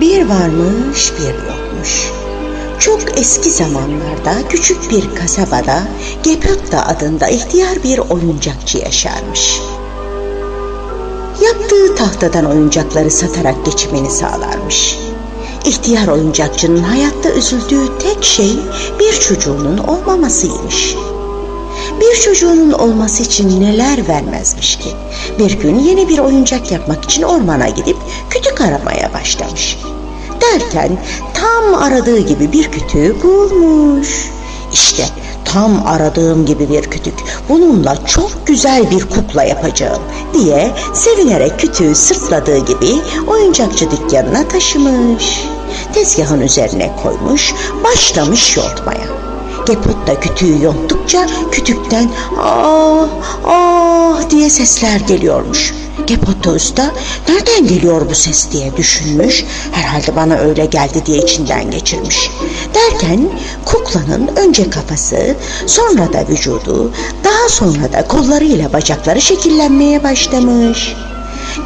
Bir varmış bir yokmuş. Çok eski zamanlarda küçük bir kasabada Gepetta adında ihtiyar bir oyuncakçı yaşarmış. Yaptığı tahtadan oyuncakları satarak geçimini sağlarmış. İhtiyar oyuncakçının hayatta üzüldüğü tek şey bir çocuğunun olmamasıymış. Bir çocuğunun olması için neler vermezmiş ki? Bir gün yeni bir oyuncak yapmak için ormana gidip kütük aramaya başlamış. Derken tam aradığı gibi bir kütüğü bulmuş. İşte tam aradığım gibi bir kütük. Bununla çok güzel bir kukla yapacağım diye sevinerek kütüğü sırtladığı gibi oyuncakçı dükkanına taşımış. Tezgahın üzerine koymuş, başlamış yontmaya. Gepot da kütüğü yonttukça kütükten ah ah diye sesler geliyormuş. Gepotto usta nereden geliyor bu ses diye düşünmüş. Herhalde bana öyle geldi diye içinden geçirmiş. Derken kuklanın önce kafası sonra da vücudu daha sonra da kollarıyla bacakları şekillenmeye başlamış.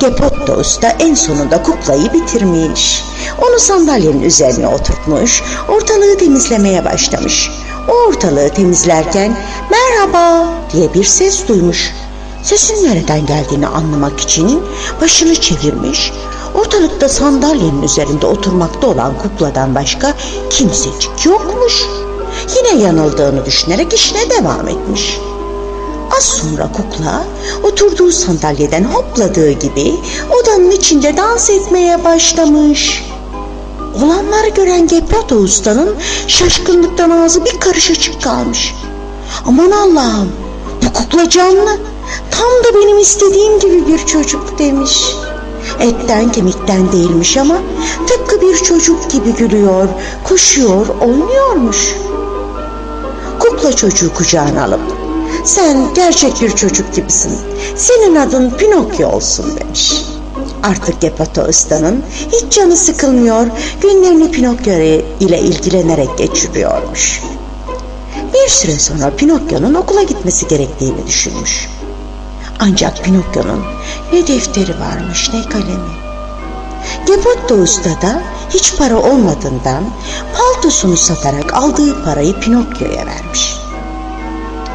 Gepotto usta en sonunda kuklayı bitirmiş. Onu sandalyenin üzerine oturtmuş, ortalığı temizlemeye başlamış. O ortalığı temizlerken merhaba diye bir ses duymuş. Sesin nereden geldiğini anlamak için başını çevirmiş. Ortalıkta sandalyenin üzerinde oturmakta olan kukladan başka kimsecik yokmuş. Yine yanıldığını düşünerek işine devam etmiş. Az sonra kukla oturduğu sandalyeden hopladığı gibi odanın içinde dans etmeye başlamış. Olanları gören Gepetto ustanın şaşkınlıktan ağzı bir karış açık kalmış. Aman Allah'ım bu kukla canlı. Tam da benim istediğim gibi bir çocuk demiş. Etten kemikten değilmiş ama tıpkı bir çocuk gibi gülüyor, koşuyor, oynuyormuş. Kukla çocuğu kucağına alıp sen gerçek bir çocuk gibisin. Senin adın Pinokyo olsun demiş. Artık Gepetto Usta'nın hiç canı sıkılmıyor, günlerini Pinokyo ile ilgilenerek geçiriyormuş. Bir süre sonra Pinokyo'nun okula gitmesi gerektiğini düşünmüş. Ancak Pinokyo'nun ne defteri varmış ne kalemi. Gepetto Usta da hiç para olmadığından paltosunu satarak aldığı parayı Pinokyo'ya vermiş.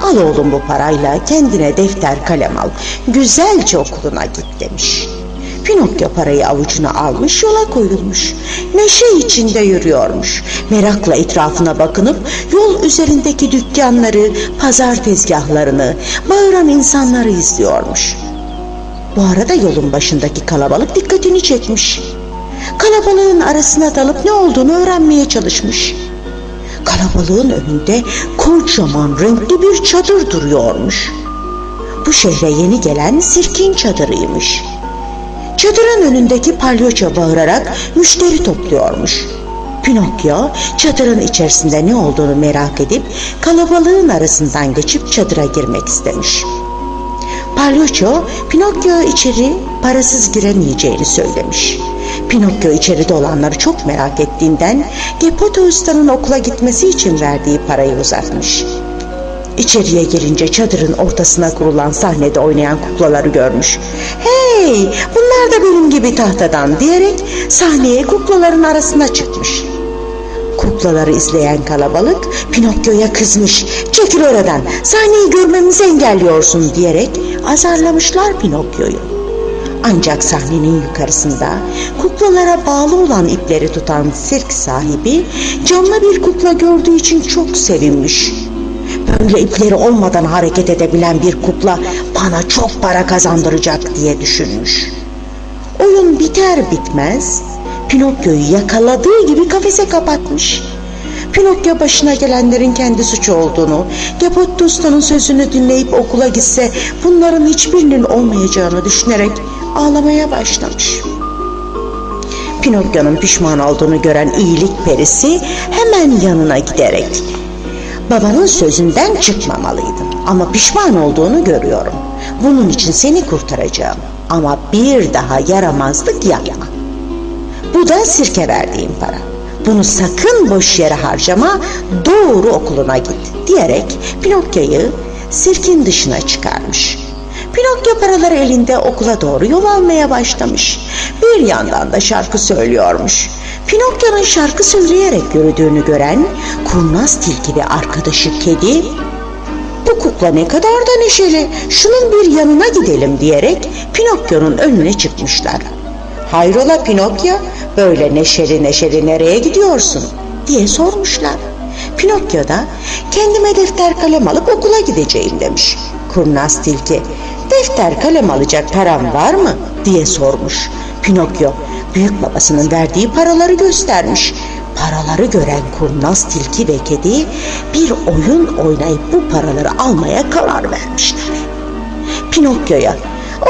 Al oğlum bu parayla kendine defter kalem al. Güzelce okuluna git demiş. Pinokyo parayı avucuna almış yola koyulmuş. Neşe içinde yürüyormuş. Merakla etrafına bakınıp yol üzerindeki dükkanları, pazar tezgahlarını, bağıran insanları izliyormuş. Bu arada yolun başındaki kalabalık dikkatini çekmiş. Kalabalığın arasına dalıp ne olduğunu öğrenmeye çalışmış. Kalabalığın önünde kocaman renkli bir çadır duruyormuş. Bu şehre yeni gelen sirkin çadırıymış. Çadırın önündeki palyoça bağırarak müşteri topluyormuş. Pinokyo çadırın içerisinde ne olduğunu merak edip kalabalığın arasından geçip çadıra girmek istemiş. Palyoço Pinokyo içeri parasız giremeyeceğini söylemiş. Pinokyo içeride olanları çok merak ettiğinden Gepetto Usta'nın okula gitmesi için verdiği parayı uzatmış. İçeriye girince çadırın ortasına kurulan sahnede oynayan kuklaları görmüş. Hey bunlar da benim gibi tahtadan diyerek sahneye kuklaların arasına çıkmış. Kuklaları izleyen kalabalık Pinokyo'ya kızmış. Çekil oradan sahneyi görmemizi engelliyorsun diyerek azarlamışlar Pinokyo'yu. Ancak sahnenin yukarısında kuklalara bağlı olan ipleri tutan sirk sahibi canlı bir kukla gördüğü için çok sevinmiş. Böyle ipleri olmadan hareket edebilen bir kukla bana çok para kazandıracak diye düşünmüş. Oyun biter bitmez Pinokyo'yu yakaladığı gibi kafese kapatmış. Pinokyo başına gelenlerin kendi suçu olduğunu, Gepetto Usta'nın sözünü dinleyip okula gitse bunların hiçbirinin olmayacağını düşünerek ağlamaya başlamış. Pinokyo'nun pişman olduğunu gören iyilik perisi hemen yanına giderek Babanın sözünden çıkmamalıydın ama pişman olduğunu görüyorum. Bunun için seni kurtaracağım ama bir daha yaramazlık yapma. Bu da sirke verdiğim para. Bunu sakın boş yere harcama, doğru okuluna git diyerek Pinokyo'yu sirkin dışına çıkarmış. Pinokyo paraları elinde okula doğru yol almaya başlamış. Bir yandan da şarkı söylüyormuş. Pinokyo'nun şarkı söyleyerek yürüdüğünü gören kurnaz tilki ve arkadaşı kedi bu kukla ne kadar da neşeli şunun bir yanına gidelim diyerek Pinokyo'nun önüne çıkmışlar. Hayrola Pinokyo böyle neşeli neşeli nereye gidiyorsun diye sormuşlar. Pinokyo da kendime defter kalem alıp okula gideceğim demiş. Kurnaz tilki defter kalem alacak param var mı diye sormuş. Pinokyo büyük babasının verdiği paraları göstermiş. Paraları gören kurnaz tilki ve kedi bir oyun oynayıp bu paraları almaya karar vermişler. Pinokyo'ya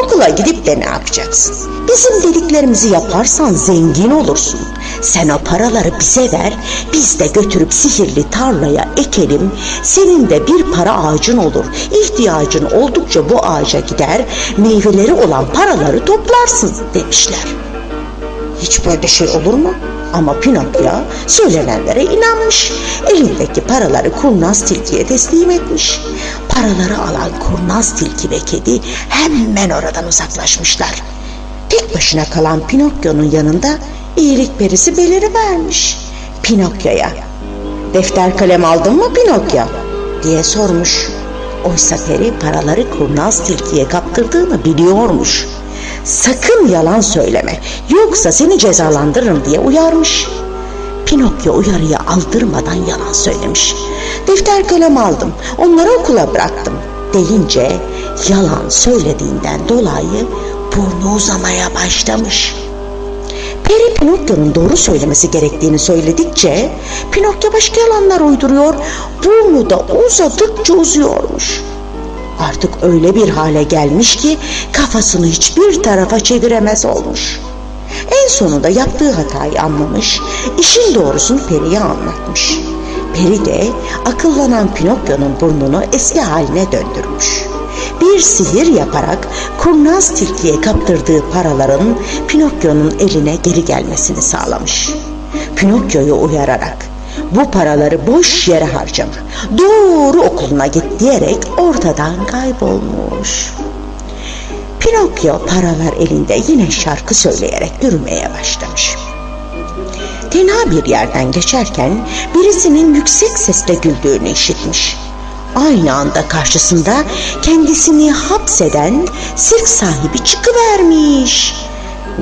okula gidip de ne yapacaksın? Bizim dediklerimizi yaparsan zengin olursun. Sen o paraları bize ver, biz de götürüp sihirli tarlaya ekelim. Senin de bir para ağacın olur. İhtiyacın oldukça bu ağaca gider, meyveleri olan paraları toplarsın demişler. Hiç böyle şey olur mu? Ama Pinokyo söylenenlere inanmış. Elindeki paraları kurnaz tilkiye teslim etmiş. Paraları alan kurnaz tilki ve kedi hemen oradan uzaklaşmışlar. Tek başına kalan Pinokyo'nun yanında iyilik perisi beliri vermiş. Pinokyo'ya defter kalem aldın mı Pinokyo diye sormuş. Oysa peri paraları kurnaz tilkiye kaptırdığını biliyormuş. Sakın yalan söyleme yoksa seni cezalandırırım diye uyarmış. Pinokyo uyarıya aldırmadan yalan söylemiş. Defter kalem aldım onları okula bıraktım deyince yalan söylediğinden dolayı burnu uzamaya başlamış. Peri Pinokyo'nun doğru söylemesi gerektiğini söyledikçe Pinokyo başka yalanlar uyduruyor, burnu da uzadıkça uzuyormuş. Artık öyle bir hale gelmiş ki kafasını hiçbir tarafa çeviremez olmuş. En sonunda yaptığı hatayı anlamış, işin doğrusunu Peri'ye anlatmış. Peri de akıllanan Pinokyo'nun burnunu eski haline döndürmüş. Bir sihir yaparak kurnaz tilkiye kaptırdığı paraların Pinokyo'nun eline geri gelmesini sağlamış. Pinokyo'yu uyararak bu paraları boş yere harcama. Doğru okuluna git diyerek ortadan kaybolmuş. Pinokyo paralar elinde yine şarkı söyleyerek yürümeye başlamış. Tenha bir yerden geçerken birisinin yüksek sesle güldüğünü işitmiş. Aynı anda karşısında kendisini hapseden sirk sahibi çıkıvermiş.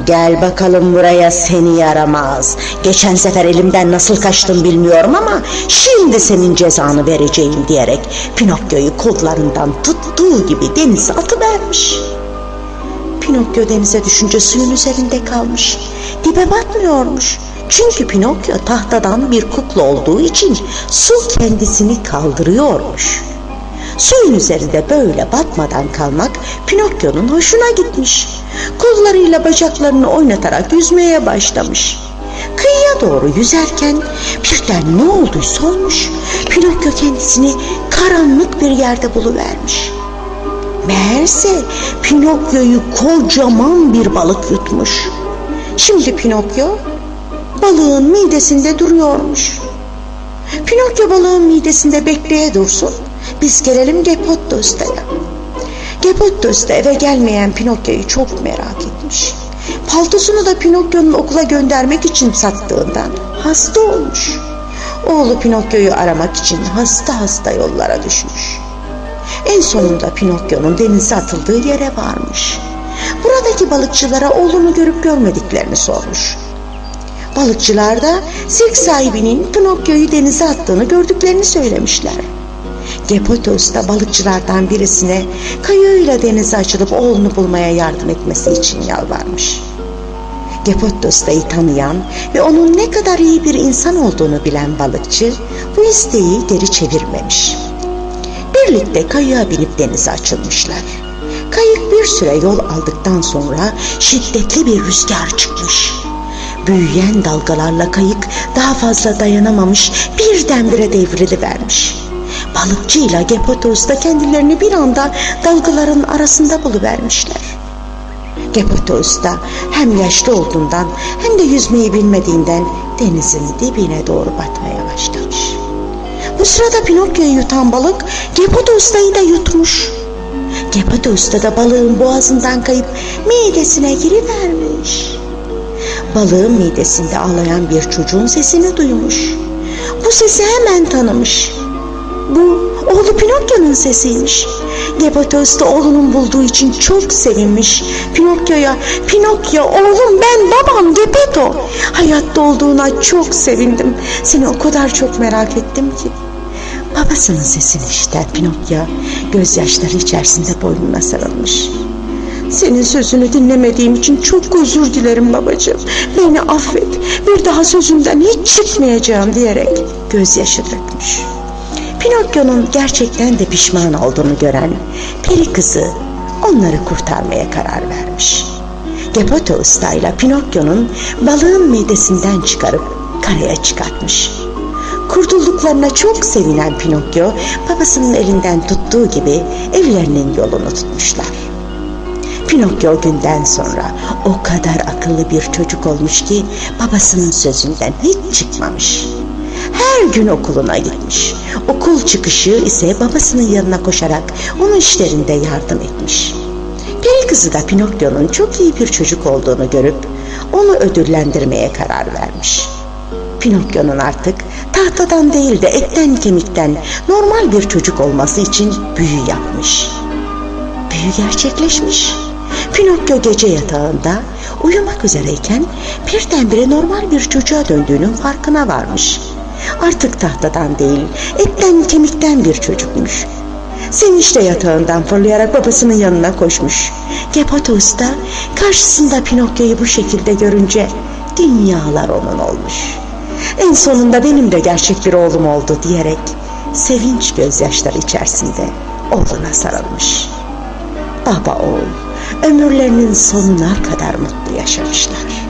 Gel bakalım buraya seni yaramaz. Geçen sefer elimden nasıl kaçtın bilmiyorum ama şimdi senin cezanı vereceğim diyerek Pinokyo'yu kollarından tuttuğu gibi denize atıvermiş. Pinokyo denize düşünce suyun üzerinde kalmış. Dibe batmıyormuş. Çünkü Pinokyo tahtadan bir kukla olduğu için su kendisini kaldırıyormuş. Suyun üzerinde böyle batmadan kalmak Pinokyo'nun hoşuna gitmiş. Kollarıyla bacaklarını oynatarak yüzmeye başlamış. Kıyıya doğru yüzerken birden ne olduysa olmuş. Pinokyo kendisini karanlık bir yerde buluvermiş. Meğerse Pinokyo'yu kocaman bir balık yutmuş. Şimdi Pinokyo balığın midesinde duruyormuş. Pinokyo balığın midesinde bekleye dursun. Biz gelelim Gepottos'ta'ya. Gepottos da eve gelmeyen Pinokyo'yu çok merak etmiş. Paltosunu da Pinokyo'nun okula göndermek için sattığından hasta olmuş. Oğlu Pinokyo'yu aramak için hasta hasta yollara düşmüş. En sonunda Pinokyo'nun denize atıldığı yere varmış. Buradaki balıkçılara oğlunu görüp görmediklerini sormuş. Balıkçılar da sirk sahibinin Pinokyo'yu denize attığını gördüklerini söylemişler. Gepotos da balıkçılardan birisine kayığıyla denize açılıp oğlunu bulmaya yardım etmesi için yalvarmış. Gepottos'tayı tanıyan ve onun ne kadar iyi bir insan olduğunu bilen balıkçı bu isteği geri çevirmemiş. Birlikte kayığa binip denize açılmışlar. Kayık bir süre yol aldıktan sonra şiddetli bir rüzgar çıkmış. Büyüyen dalgalarla kayık daha fazla dayanamamış birdenbire devrilivermiş. Balıkçı ile Gepotos da kendilerini bir anda dalgaların arasında buluvermişler. Gepotos da hem yaşlı olduğundan hem de yüzmeyi bilmediğinden denizin dibine doğru batmaya başlamış. Bu sırada Pinokyo'yu yutan balık Gepotos'tayı da yutmuş. Gepotos da balığın boğazından kayıp midesine girivermiş. balığın midesinde ağlayan bir çocuğun sesini duymuş. Bu sesi hemen tanımış. Bu oğlu Pinokyo'nun sesiymiş. Gepetos da oğlunun bulduğu için çok sevinmiş. Pinokyo'ya, Pinokyo oğlum ben babam Gepeto. Hayatta olduğuna çok sevindim. Seni o kadar çok merak ettim ki. Babasının sesini işiten Pinokyo gözyaşları içerisinde boynuna sarılmış. Senin sözünü dinlemediğim için çok özür dilerim babacığım. Beni affet. Bir daha sözünden hiç çıkmayacağım diyerek gözyaşı dökmüş. Pinokyo'nun gerçekten de pişman olduğunu gören peri kızı onları kurtarmaya karar vermiş. Geppetto Usta ile Pinokyo'nun balığın midesinden çıkarıp karaya çıkartmış. Kurtulduklarına çok sevinen Pinokyo babasının elinden tuttuğu gibi evlerinin yolunu tutmuşlar. Pinokyo günden sonra o kadar akıllı bir çocuk olmuş ki babasının sözünden hiç çıkmamış. Her gün okuluna gitmiş. Okul çıkışı ise babasının yanına koşarak onun işlerinde yardım etmiş. Peri kızı da Pinokyo'nun çok iyi bir çocuk olduğunu görüp onu ödüllendirmeye karar vermiş. Pinokyo'nun artık tahtadan değil de etten kemikten normal bir çocuk olması için büyü yapmış. Büyü gerçekleşmiş. Pinokyo gece yatağında uyumak üzereyken birdenbire normal bir çocuğa döndüğünün farkına varmış. Artık tahtadan değil, etten kemikten bir çocukmuş. Sevinçle yatağından fırlayarak babasının yanına koşmuş. Gepatos da karşısında Pinokyo'yu bu şekilde görünce dünyalar onun olmuş. En sonunda benim de gerçek bir oğlum oldu diyerek sevinç gözyaşları içerisinde oğluna sarılmış. Baba oğul ömürlerinin sonuna kadar mutlu yaşamışlar.